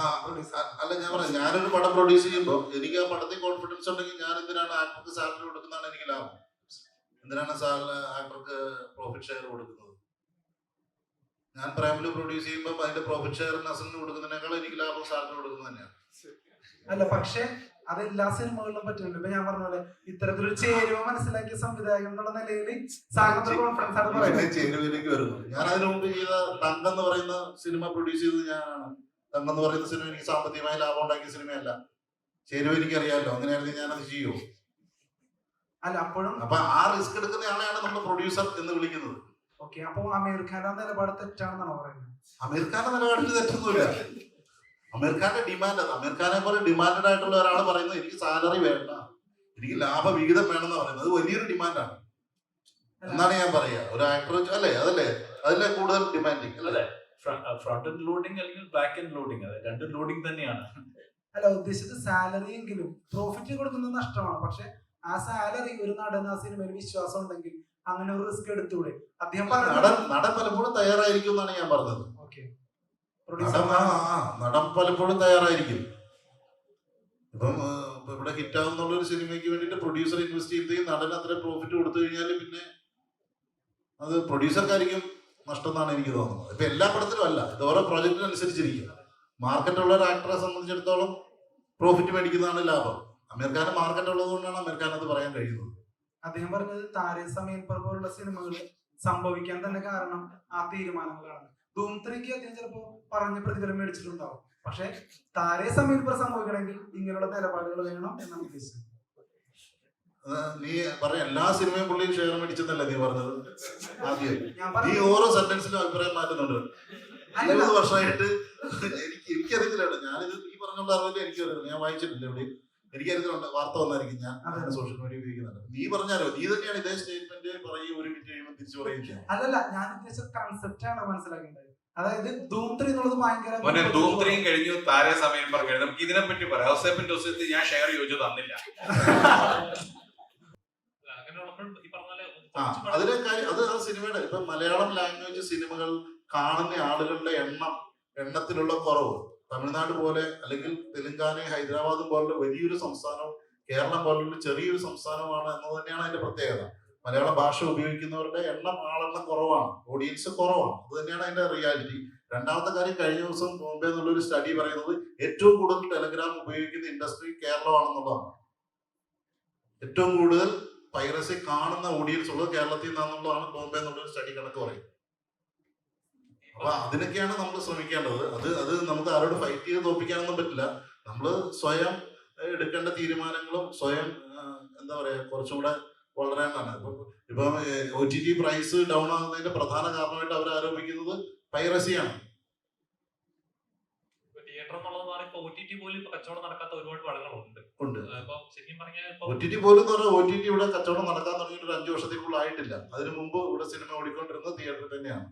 ആ അല്ല ഞാൻ പറഞ്ഞു ഞാനൊരു പടം പ്രൊഡ്യൂസ് ചെയ്യുമ്പോൾ എനിക്ക് ആ പടത്തിൽ കോൺഫിഡൻസ് ഉണ്ടെങ്കിൽ ഞാൻ എന്തിനാണ് ആക്ടർക്ക് സാലറി കൊടുക്കുന്നതാണ് എനിക്ക് ലാഭം? എന്തിനാണ് ആക്ടർക്ക് പ്രോഫിറ്റ് ഷെയർ കൊടുക്കുന്നത്? ഞാൻ പ്രൈമിൽ പ്രൊഡ്യൂസ് ചെയ്യുമ്പോൾ അതിന്റെ പ്രോഫിറ്റ് ഷെയർ നസലിന് കൊടുക്കുന്നതിനേക്കാൾ എനിക്ക് ലാഭം സാലറി കൊടുക്കുന്നത് തന്നെയാണ്. അല്ല പക്ഷേ അത് എല്ലാ സിനിമകളിലും പറ്റില്ല ഇപ്പൊ ഞാൻ പറഞ്ഞ പോലെ ഇത്തരത്തിലൊരു ചേരുവ മനസ്സിലാക്കിയ സംവിധായകൻ എന്നുള്ള നിലയിൽ സാറിന് കോൺഫിഡൻസ് ആണ് പറയുന്നത്. ചേരുവയിലേക്ക് വരുന്നു. ഞാൻ അതിനു മുമ്പ് ചെയ്ത തങ്കം എന്ന് പറയുന്ന സിനിമ പ്രൊഡ്യൂസ് ചെയ്തത് ഞാനാണ്. തങ്കം എന്ന് പറയുന്ന സിനിമ എനിക്ക് സാമ്പത്തികമായി ലാഭം ഉണ്ടാക്കിയ സിനിമയല്ല. ചേരുവ എനിക്ക് അറിയാമല്ലോ അങ്ങനെയാണെങ്കിൽ ഞാനത് ചെയ്യൂ? അല്ല അപ്പോഴും അപ്പൊ ആ റിസ്ക് എടുക്കുന്ന ആളെയാണ് നമ്മൾ പ്രൊഡ്യൂസർ എന്ന് വിളിക്കുന്നത്. ഓക്കെ അപ്പൊ അമീർ ഖാന്റെ നിലപാട് തെറ്റാണെന്നാണ് പറയുന്നത്? അമീർ ഖാന്റെ നിലപാടിൽ തെറ്റൊന്നുമില്ല. അമീർ ഖാന്റെ ഡിമാൻഡ് അത്. അമീർ ഖാനെ പോലെ ഡിമാൻഡഡ് ആയിട്ടുള്ള ഒരാൾ പറയുന്നത് എനിക്ക് സാലറി വേണ്ട. എനിക്ക് ലാഭവിഹിതം വേണമെന്ന് പറയുന്നത്. അത് വലിയൊരു ഡിമാൻഡാണ് എന്നാണ് ഞാൻ പറയുക ഒരു ആക്ടർ അല്ലേ? അതല്ലേ? അതിലെ കൂടുതൽ ഡിമാൻഡിങ് അല്ലേ? ഫ്രണ്ട് എൻഡ് ലോഡിംഗ് അല്ലെങ്കിൽ ബാക്ക് എൻഡ് ലോഡിംഗ് അതെ രണ്ട് ലോഡിംഗ് തന്നെയാണ്. അല്ല ഉദ്ദേശിച്ചത് സാലറി എങ്കിലും പ്രോഫിറ്റ് കൊടുക്കുന്നത് നഷ്ടമാണ്. പക്ഷെ ആ സാലറി ഒരു നടൻ ആ സിനിമയിൽ വിശ്വാസം ഉണ്ടെങ്കിൽ അങ്ങനെ ഒരു റിസ്ക് എടുത്തൂടെ അദ്ദേഹം നടൻ നടൻ പലപ്പോഴും തയ്യാറായിരിക്കും എന്നാണ് ഞാൻ പറഞ്ഞത്. ഓക്കെ. നടൻ പലപ്പോഴും തയ്യാറായിരിക്കും. ഇപ്പം ഇവിടെ ഹിറ്റ് ആവുന്നുള്ള ഒരു സിനിമയ്ക്ക് വേണ്ടിയിട്ട് പ്രൊഡ്യൂസർ ഇൻവെസ്റ്റ് ചെയ്ത് നടൻ അത്ര പ്രോഫിറ്റ് കൊടുത്തു കഴിഞ്ഞാൽ പിന്നെ അത് പ്രൊഡ്യൂസർക്കായിരിക്കും നഷ്ടം എന്നാണ് എനിക്ക് തോന്നുന്നത്. ഇപ്പൊ എല്ലാ പടത്തിലും അല്ല ഇത് ഓരോ പ്രോജക്റ്റിനനുസരിച്ചിരിക്കും. മാർക്കറ്റ് ഉള്ള ഒരു ആക്ടറെ സംബന്ധിച്ചിടത്തോളം പ്രോഫിറ്റ് മേടിക്കുന്നതാണ് ലാഭം. അമീർ മാർക്കറ്റ് ഉള്ളത് കൊണ്ടാണ് അമീർ ഖാൻ അത് പറയാൻ കഴിയുന്നത്. അദ്ദേഹം പറഞ്ഞത് താരേ സമയം പോലുള്ള സിനിമകൾ സംഭവിക്കാൻ തന്നെ കാരണം ആ തീരുമാനങ്ങളാണ്. ധൂം ത്രീക്ക് അദ്ദേഹം ചിലപ്പോ പറഞ്ഞ പ്രതിഫലം മേടിച്ചിട്ടുണ്ടാവും. പക്ഷെ താരേ സമയം സംഭവിക്കണമെങ്കിൽ ഇങ്ങനെയുള്ള നിലപാടുകൾ വേണം എന്നാണ് ഉദ്ദേശിച്ചത്. നീ പറഞ്ഞ എല്ലാ സിനിമയും പുള്ളിയും ഷെയർ മേടിച്ചെന്നല്ലേ നീ പറഞ്ഞത്? ആദ്യം. ഞാൻ നീ ഓരോ സെന്റൻസിലും അഭിപ്രായം മാറ്റുന്നുണ്ട്. ഇരുപത് വർഷമായിട്ട്? എനിക്ക് എനിക്കറിയത്തില്ല കേട്ടോ ഞാനിത് ഈ പറഞ്ഞുള്ള അറിവില്ല എനിക്കറിയില്ല ഞാൻ വായിച്ചിട്ടില്ല എവിടെയും. എനിക്കറിയത്തിലുണ്ട് വാർത്ത വന്നായിരിക്കും. ഞാൻ. സോഷ്യൽ മീഡിയ ഉപയോഗിക്കുന്നുണ്ട്. നീ പറഞ്ഞാലോ നീ തന്നെയാണ് ഇതേ സ്റ്റേറ്റ്മെന്റ് പറയും ഒരു മിനിറ്റ് കഴിയുമ്പോൾ തിരിച്ചു പറയുകയും അതല്ല അല്ലല്ല ഞാൻ ഉദ്ദേശിച്ച കൺസെപ്റ്റ് ആണ് മനസ്സിലാക്കേണ്ടത്. അതായത് ധൂം ത്രീ എന്നുള്ളത് ഭയങ്കര മോനെ ധൂം ത്രീയും കഴിഞ്ഞു. താരേ സമയം പറഞ്ഞു നമുക്ക് ഇതിനെ പറ്റി പറയാം ദിവസത്തിൽ ഞാൻ ഷെയർ ചോദിച്ചു തന്നില്ല അങ്ങനെയുള്ളപ്പോൾ ഈ പറഞ്ഞ പോലെ ആ കുറച്ച് പടം- അതിലെ കാര്യം അത് ആ സിനിമയുടെ ഇപ്പൊ മലയാളം ലാംഗ്വേജ് സിനിമകൾ കാണുന്ന ആളുകളുടെ എണ്ണം എണ്ണത്തിലുള്ള കുറവ്. തമിഴ്നാട് പോലെ അല്ലെങ്കിൽ തെലുങ്കാന ഹൈദരാബാദും പോലുള്ള വലിയൊരു സംസ്ഥാനവും കേരളം പോലുള്ള ചെറിയൊരു സംസ്ഥാനമാണ് എന്നത് തന്നെയാണ് അതിന്റെ പ്രത്യേകത. മലയാള ഭാഷ ഉപയോഗിക്കുന്നവരുടെ എണ്ണം ആളെണ്ണം കുറവാണ്. ഓഡിയൻസ് കുറവാണ്. അത് തന്നെയാണ് അതിന്റെ റിയാലിറ്റി രണ്ടാമത്തെ കാര്യം കഴിഞ്ഞ ദിവസം മുമ്പേ എന്നുള്ള ഒരു സ്റ്റഡി പറയുന്നത് ഏറ്റവും കൂടുതൽ ടെലഗ്രാം ഉപയോഗിക്കുന്ന ഇൻഡസ്ട്രി കേരളമാണെന്നുള്ളതാണ്. ഏറ്റവും കൂടുതൽ പൈറസി കാണുന്ന ഓഡിയൻസ് ഉള്ളത് കേരളത്തിൽ നിന്നാണെന്നുള്ളതാണ് ബോംബെ എന്നുള്ള സ്റ്റഡി കണക്ക് പറയും അപ്പൊ അതിനൊക്കെയാണ് നമ്മൾ ശ്രമിക്കേണ്ടത്. അത് അത് നമുക്ക് ആരോട് ഫൈറ്റ് ചെയ്ത് തോപ്പിക്കാനൊന്നും പറ്റില്ല. നമ്മൾ സ്വയം എടുക്കേണ്ട തീരുമാനങ്ങളും സ്വയം എന്താ പറയാ കുറച്ചുകൂടെ വളരേണ്ടതാണ് ഇപ്പൊ ഇപ്പൊ O T T price down ആകുന്നതിന്റെ പ്രധാന കാരണമായിട്ട് അവർ ആരോപിക്കുന്നത് പൈറസിയാണ് തിയേറ്റർ എന്നുള്ളത് മാറി ഇപ്പൊ ഒ ടി ടി പോലും ഇപ്പൊ കച്ചവടം നടക്കാത്ത ഒരുപാട് പടങ്ങളുണ്ട്. ഉണ്ട്. ഇപ്പൊ ശരിക്കും പറഞ്ഞാൽ ഇപ്പൊ ഒ ടി ടി പോലും ഒ ടി ടി ഇവിടെ കച്ചവടം നടക്കാൻ തുടങ്ങിയിട്ട് ഒരു അഞ്ചു വർഷത്തേക്കുള്ള ആയിട്ടില്ല. അതിനു മുമ്പ് ഇവിടെ സിനിമ ഓടിക്കൊണ്ടിരുന്നത് തിയേറ്ററിൽ തന്നെയാണ്.